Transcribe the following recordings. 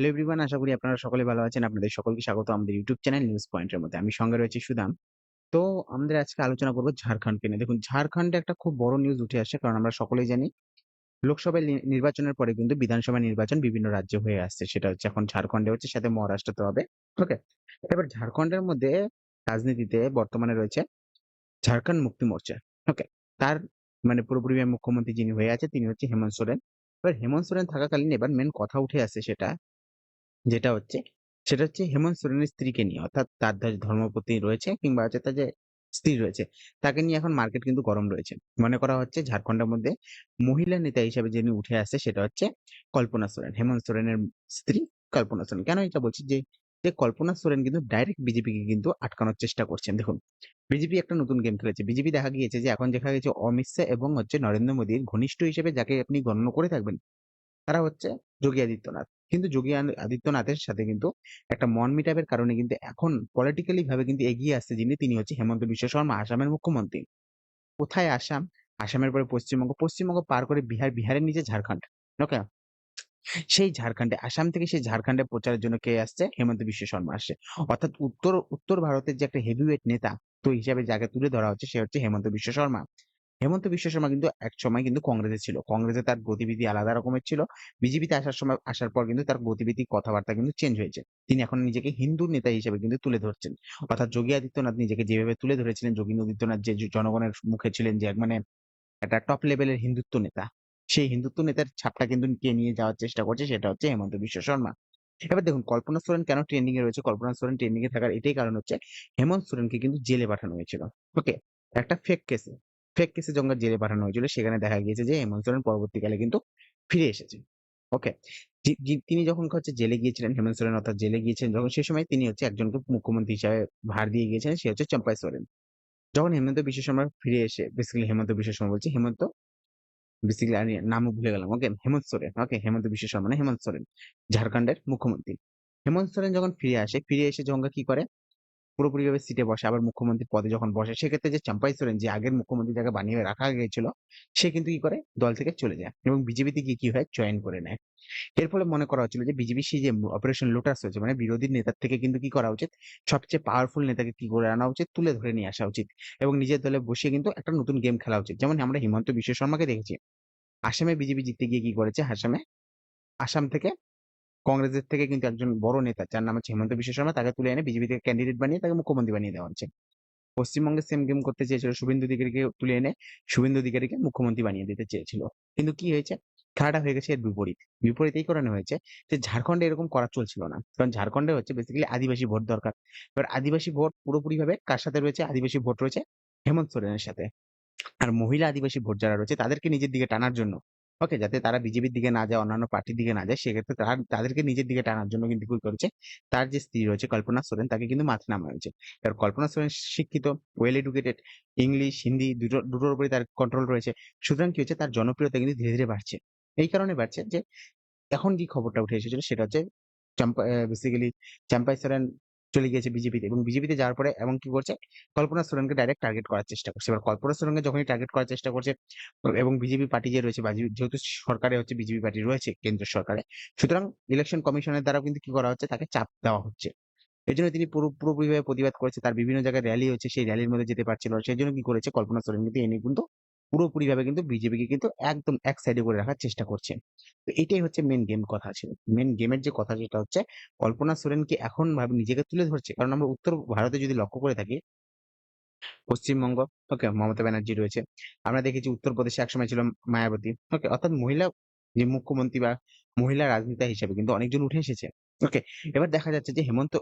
Hello everyone আশা করি আপনারা সকলে ভালো আছেন। আপনাদের সকলকে স্বাগত আমাদের ইউটিউব চ্যানেল নিউজ পয়েন্টের মধ্যে। আমি সঙ্গে রয়েছি সুদাম। তো আমাদের আজকে আলোচনা করব ঝাড়খণ্ডকে নিয়ে। দেখুন, ঝাড়খণ্ডে একটা খুব বড় নিউজ উঠে আসছে, কারণ আমরা সকলেই জানি লোকসভা নির্বাচনের পরে কিন্তু বিধানসভা নির্বাচন বিভিন্ন রাজ্যে হয়ে আসছে। সেটা হচ্ছে এখন ঝাড়খণ্ডে হচ্ছে, সাথে মহারাষ্ট্রতে হবে। ওকে? এবার ঝাড়খণ্ডের মধ্যে রাজনীতিতে বর্তমানে রয়েছে ঝাড়খণ্ড মুক্তি মোর্চা। ওকে? তার মানে পুরোপুরি মুখ্যমন্ত্রী যিনি হয়ে আছে, তিনি হচ্ছে হেমন্ত সোরেন। এবার হেমন্ত সোরেন থাকাকালীন এবার মেইন কথা উঠে আসছে সেটা যেটা হচ্ছে, সেটা হচ্ছে হেমন্ত সোরেনের স্ত্রীকে নিয়ে, অর্থাৎ তার যে ধর্মপত্নী রয়েছে কিংবা হচ্ছে তার যে স্ত্রী রয়েছে, তাকে নিয়ে এখন মার্কেট কিন্তু গরম রয়েছে। মনে করা হচ্ছে ঝাড়খণ্ডের মধ্যে মহিলা নেতা হিসেবে যিনি উঠে আসছে, সেটা হচ্ছে কল্পনা সোরেন, হেমন্ত সোরেনের স্ত্রী কল্পনা সোরেন। কেন এটা বলছি যে যে কল্পনা সোরেন কিন্তু ডাইরেক্ট বিজেপিকে কিন্তু আটকানোর চেষ্টা করছেন। দেখুন, বিজেপি একটা নতুন গেম খেলেছে। বিজেপি দেখা গিয়েছে যে, এখন দেখা গেছে অমিত শাহ এবং হচ্ছে নরেন্দ্র মোদীর ঘনিষ্ঠ হিসেবে যাকে আপনি গণ্য করে থাকবেন, তারা হচ্ছে যোগী আদিত্যনাথ। কিন্তু যোগী আদিত্যনাথের সাথে কিন্তু একটা মন মিটাপের কারণে কিন্তু এখন পলিটিক্যালি ভাবে কিন্তু এগিয়ে আসছে যিনি, তিনি হচ্ছে হেমন্ত বিশ্ব শর্মা, আসামের মুখ্যমন্ত্রী। কোথায় আসাম? আসামের পরে পশ্চিমবঙ্গ পশ্চিমবঙ্গ পার করে বিহার, বিহারের নিচে ঝাড়খণ্ড ওকে সেই ঝাড়খণ্ডে, আসাম থেকে সেই ঝাড়খণ্ডে প্রচারের জন্য কে আসছে? হেমন্ত বিশ্ব শর্মা আসছে। অর্থাৎ উত্তর উত্তর ভারতের যে একটা হেভিওয়েট নেতা, তো হিসাবে যাকে তুলে ধরা হচ্ছে সে হচ্ছে হেমন্ত বিশ্ব শর্মা। হেমন্ত বিশ্ব শর্মা কিন্তু এক সময় কিন্তু কংগ্রেসে ছিল। কংগ্রেসে তার গতিবিধি আলাদা রকমের ছিল। বিজেপিতে আসার সময়, আসার পর কিন্তু তার গতিবিধি কথাবার্তা কিন্তু চেঞ্জ হয়েছে। তিনি এখন নিজেকে হিন্দু নেতা হিসেবে কিন্তু তুলে ধরছেন। অর্থাৎ যোগী আদিত্যনাথ নিজেকে যেভাবে তুলে ধরেছিলেন, যোগী আদিত্যনাথ যে জনগণের মুখে ছিলেন যে মানে একটা টপ লেভেলের হিন্দুত্ব নেতা, সেই হিন্দুত্ব নেতার ছাপটা কিন্তু কে নিয়ে যাওয়ার চেষ্টা করছে সেটা হচ্ছে হেমন্ত বিশ্ব শর্মা। এবার দেখুন, কল্পনা সোরেন কেন ট্রেন্ডিং এ রয়েছে? কল্পনা সোরেন ট্রেন্ডিং এ থাকার এটাই কারণ হচ্ছে, হেমন্ত সোরেনকে কিন্তু জেলে পাঠানো হয়েছিল। ওকে একটা ফেক কেসে ফেক কেসে যখন জেলে পাঠানো হয়েছিল, সেখানে দেখা গিয়েছে যে হেমন্ত সোরেন পরবর্তীকালে কিন্তু ফিরে এসেছে। ওকে তিনি যখন হচ্ছে জেলে গিয়েছিলেন, হেমন্ত সোরেন অর্থাৎ জেলে গিয়েছিলেন, যখন সেই সময় তিনি হচ্ছে একজনকে মুখ্যমন্ত্রী হিসাবে ভার দিয়ে গিয়েছেন সে হচ্ছে চম্পাই সোরেন। যখন হেমন্ত বিশ্ব শর্মা ফিরে এসে বেসিক্যালি হেমন্ত বিশ্ব শর্মা বলছি, হেমন্ত বেসিক্যালি আমি নামও ভুলে গেলাম ওকে হেমন্ত সোরেন ওকে হেমন্ত বিশ্ব শর্মা না, হেমন্ত সোরেন, ঝাড়খণ্ডের মুখ্যমন্ত্রী। হেমন্ত সোরেন যখন ফিরে আসে, ফিরে এসে জঙ্গা কি করে পুরোপুরিভাবে সিটে বসে। আবার মুখ্যমন্ত্রীর পদে যখন বসে, সেক্ষেত্রে যে চাম্পাই সোরেন যে আগের মুখ্যমন্ত্রী যাকে বানিয়ে রাখা গিয়েছিল, সে কিন্তু কি করে? দল থেকে চলে যায় এবং বিজেপিতে গিয়ে কি হয়? জয়েন করে নেয়। এর ফলে মনে করা হচ্ছিল যে বিজেপি সেই যে অপারেশন লোটাস হয়েছে মানে বিরোধী নেতার থেকে কিন্তু কি করা উচিত? সবচেয়ে পাওয়ারফুল নেতাকে কি করে আনা উচিত? তুলে ধরে নিয়ে আসা উচিত। এবং নিজের দলে বসে কিন্তু একটা নতুন গেম খেলা উচিত। যেমন আমরা হিমন্ত বিশ্ব শর্মাকে দেখেছি। আসামে বিজেপি জিততে গিয়ে কি করেছে? আসামে, আসাম থেকে কংগ্রেসের থেকে কিন্তু একজন বড় নেতা, যার নাম হচ্ছে হেমন্ত বিশ্ব শর্মা, তাকে তুলে এনে বিজেপি থেকে ক্যান্ডিডেট বানিয়ে তাকে মুখ্যমন্ত্রী বানিয়ে দেওয়া হচ্ছে। পশ্চিমবঙ্গে সেম গেম করতে চেয়েছিল শুভেন্দু অধিকারীকে তুলে এনে শুভেন্দু অধিকারীকে মুখ্যমন্ত্রী বানিয়ে দিতে চেয়েছিল। কিন্তু কি হয়েছে? খেলাটা হয়ে গেছে এর বিপরীত। বিপরীত এই কারণে হয়েছে যে ঝাড়খণ্ডে এরকম করা চলছিল না। কারণ ঝাড়খণ্ডে হচ্ছে বেসিক্যালি আদিবাসী ভোট দরকার। এবার আদিবাসী ভোট পুরোপুরি ভাবে কার সাথে রয়েছে? আদিবাসী ভোট রয়েছে হেমন্ত সোরেনের সাথে। আর মহিলা আদিবাসী ভোট যারা রয়েছে তাদেরকে নিজের দিকে টানার জন্য ওকে, যাতে তারা বিজেপির দিকে না যায়, অন্যান্য পার্টির দিকে না যায়, সেক্ষেত্রে তারা তাদেরকে নিজের দিকে টানার জন্য কিন্তু কি করেছে, তার যে স্ত্রী রয়েছে কল্পনা সোরেন, তাকে কিন্তু মাথা নামা হয়েছে। এবার কল্পনা সোরেন শিক্ষিত ওয়েল এডুকেটেড ইংলিশ হিন্দি দুটো, দুটোর উপরে তার কন্ট্রোল রয়েছে। সুতরাং কি হচ্ছে, তার জনপ্রিয়তা কিন্তু ধীরে ধীরে বাড়ছে। এই কারণে বাড়ছে যে, এখন যে খবরটা উঠে এসেছিল, সেটা হচ্ছে, চাম্পা বেসিক্যালি চাম্পাই সোরেন চলে গিয়েছে বিজেপিতে। এবং বিজেপিতে যাওয়ার পরে এমন কি করছে, কল্পনা সোরেনকে ডাইরেক্ট টার্গেট করার চেষ্টা করছে। এবার কল্পনা সোরেনকে যখনই টার্গেট করার চেষ্টা করছে, এবং বিজেপি পার্টি যে রয়েছে যেহেতু সরকারে হচ্ছে বিজেপি পার্টি রয়েছে, কেন্দ্র সরকারে, সুতরাং ইলেকশন কমিশনের দ্বারা কিন্তু কি করা হচ্ছে, তাকে চাপ দেওয়া হচ্ছে। এই জন্য তিনি পুরো পুরোপুরিভাবে প্রতিবাদ করেছে। তার বিভিন্ন জায়গায় র্যালি হচ্ছে। সেই র্যালির মধ্যে যেতে পারছিল সেই জন্য কি করেছে, কল্পনা সোরেন কিন্তু এনে কিন্তু পুরোপুরিভাবে কিন্তু বিজেপিকে কিন্তু একদম এক সাইডে করে রাখার চেষ্টা করছে। তো এটাই হচ্ছে মেন গেম কথা ছিল মেন গেমের যে কথা যেটা হচ্ছে, কল্পনা সোরেন সোরেনকে এখন ভাবে নিজেকে তুলে ধরছে? কারণ আমরা উত্তর ভারতে যদি লক্ষ্য করে থাকি, পশ্চিমবঙ্গ ওকে মমতা ব্যানার্জি রয়েছে। আমরা দেখেছি উত্তরপ্রদেশে একসময় ছিল মায়াবতী ওকে অর্থাৎ মহিলা যে মুখ্যমন্ত্রী বা মহিলা রাজনেতা হিসেবে কিন্তু অনেকজন উঠে এসেছে। ওকে এবার দেখা যাচ্ছে যে হেমন্ত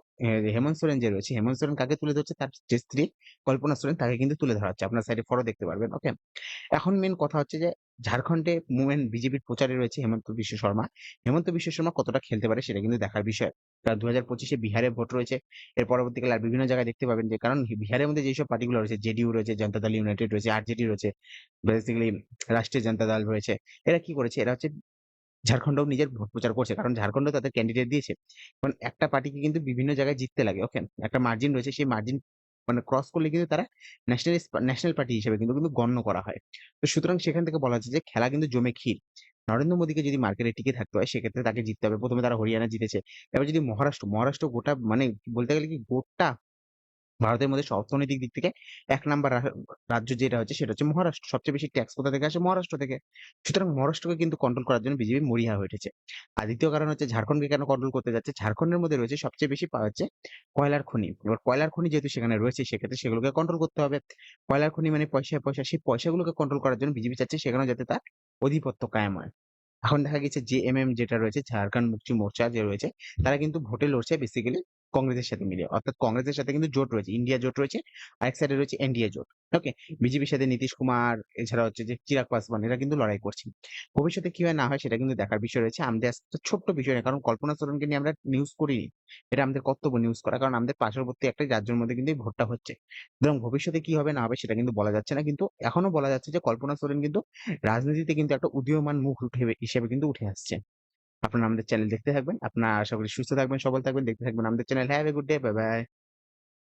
হেমন্ত সোরেন যে রয়েছে, হেমন্ত সোরেন কাকে তুলে ধরছে? তার যে স্ত্রী কল্পনা সোরেন তাকে কিন্তু তুলে ধরা হচ্ছে। আপনার সাইডে ফটো দেখতে পারবেন ওকে এখন মেন কথা হচ্ছে যে ঝাড়খণ্ডে মুভমেন্ট বিজেপির প্রচারে রয়েছে হেমন্ত বিশ্ব শর্মা। হেমন্ত বিশ্ব শর্মা কতটা খেলতে পারে সেটা কিন্তু দেখার বিষয়। কারণ দু হাজার পঁচিশে বিহারে ভোট রয়েছে, এর পরবর্তীকালে আর বিভিন্ন জায়গায় দেখতে পাবেন যে, কারণ বিহারের মধ্যে যেসব পার্টিগুলো রয়েছে জেডিইউ রয়েছে, জনতা দল ইউনাইটেড রয়েছে আরজেডি রয়েছে বেসিক্যালি রাষ্ট্রীয় জনতা দল রয়েছে, এরা কি করেছে? এরা হচ্ছে ঝাড়খণ্ডও নিজের প্রচার করছে কারণ ঝাড়খণ্ড তাদের ক্যান্ডিডেট দিয়েছে কারণ একটা পার্টিকে কিন্তু বিভিন্ন জায়গায় জিততে লাগে ওকে একটা মার্জিন রয়েছে সেই মার্জিন মানে ক্রস করলে কিন্তু তারা ন্যাশনালিস্ট ন্যাশনাল পার্টি হিসেবে কিন্তু কিন্তু গণ্য করা হয় তো সুতরাং সেখান থেকে বলা হচ্ছে যে খেলা কিন্তু জমে ক্ষীর নরেন্দ্র মোদীকে যদি মার্কেটে টিকে থাকতে হয় সেক্ষেত্রে তাকে জিততে হবে। প্রথমে তারা হরিয়ানা জিতেছে। এবার যদি মহারাষ্ট্র, মহারাষ্ট্র গোটা মানে বলতে গেলে কি গোটা ভারতের মধ্যে অর্থনৈতিক দিক থেকে এক নাম্বার রাজ্য যেটা হচ্ছে সেটা হচ্ছে মহারাষ্ট্র। সবচেয়ে বেশি ট্যাক্স কোথা থেকে আসে? মহারাষ্ট্র থেকে। সুতরাং মহারাষ্ট্রকে কিন্তু কন্ট্রোল করার জন্য বিজেপি মরিয়া হয়ে উঠেছে। আর দ্বিতীয় কারণ হচ্ছে ঝাড়খণ্ডকে কেন কন্ট্রোল করতে যাচ্ছে? ঝাড়খণ্ডের মধ্যে রয়েছে সবচেয়ে বেশি পাওয়া হচ্ছে কয়লার খনি। এবার কয়লার খনি যেহেতু সেখানে রয়েছে, সেক্ষেত্রে সেগুলোকে কন্ট্রোল করতে হবে। কয়লার খনি মানে পয়সায় পয়সা। সেই পয়সাগুলোকে কন্ট্রোল করার জন্য বিজেপি চাচ্ছে সেখানেও যাতে তার আধিপত্য কায়েম হয়। এখন দেখা গেছে যে এম এম যেটা রয়েছে, ঝাড়খণ্ড মুক্তি মোর্চা যে রয়েছে, তারা কিন্তু ভোটে লড়ছে বেসিক্যালি কংগ্রেসের সাথে মিলে। অর্থাৎ কংগ্রেসের সাথে কিন্তু জোট রয়েছে। ইন্ডিয়া জোট রয়েছে। আরেক সাইডে রয়েছে এনডিএ জোট। ওকে? বিজেপির সাথে নীতিশ কুমার, এছাড়া হচ্ছে যে চিরাগ পাসওয়ান এরা কিন্তু লড়াই করছে। ভবিষ্যতে কি হয় না হয় সেটা কিন্তু দেখার বিষয় রয়েছে। আমাদের আজকে ছোট্ট বিষয় না। কারণ কল্পনা সোরেনকে নিয়ে আমরা নিউজ করিনি। এটা আমাদের কর্তব্য নিউজ করা। কারণ আমাদের পার্শ্ববর্তী একটা রাজ্যের মধ্যে কিন্তু ভোটটা হচ্ছে। সুতরাং ভবিষ্যতে কি হবে না হবে সেটা কিন্তু বলা যাচ্ছে না। কিন্তু এখনও বলা যাচ্ছে যে কল্পনা সোরেন কিন্তু রাজনীতিতে কিন্তু একটা উদীয়মান মুখ উঠে হিসেবে কিন্তু উঠে আসছে। আপনারা আমাদের চ্যানেল দেখতে থাকবেন। আপনারা আশা করি সুস্থ থাকবেন, সবল থাকবেন, দেখতে থাকবেন আমাদের channel. Have a good day. Bye, bye.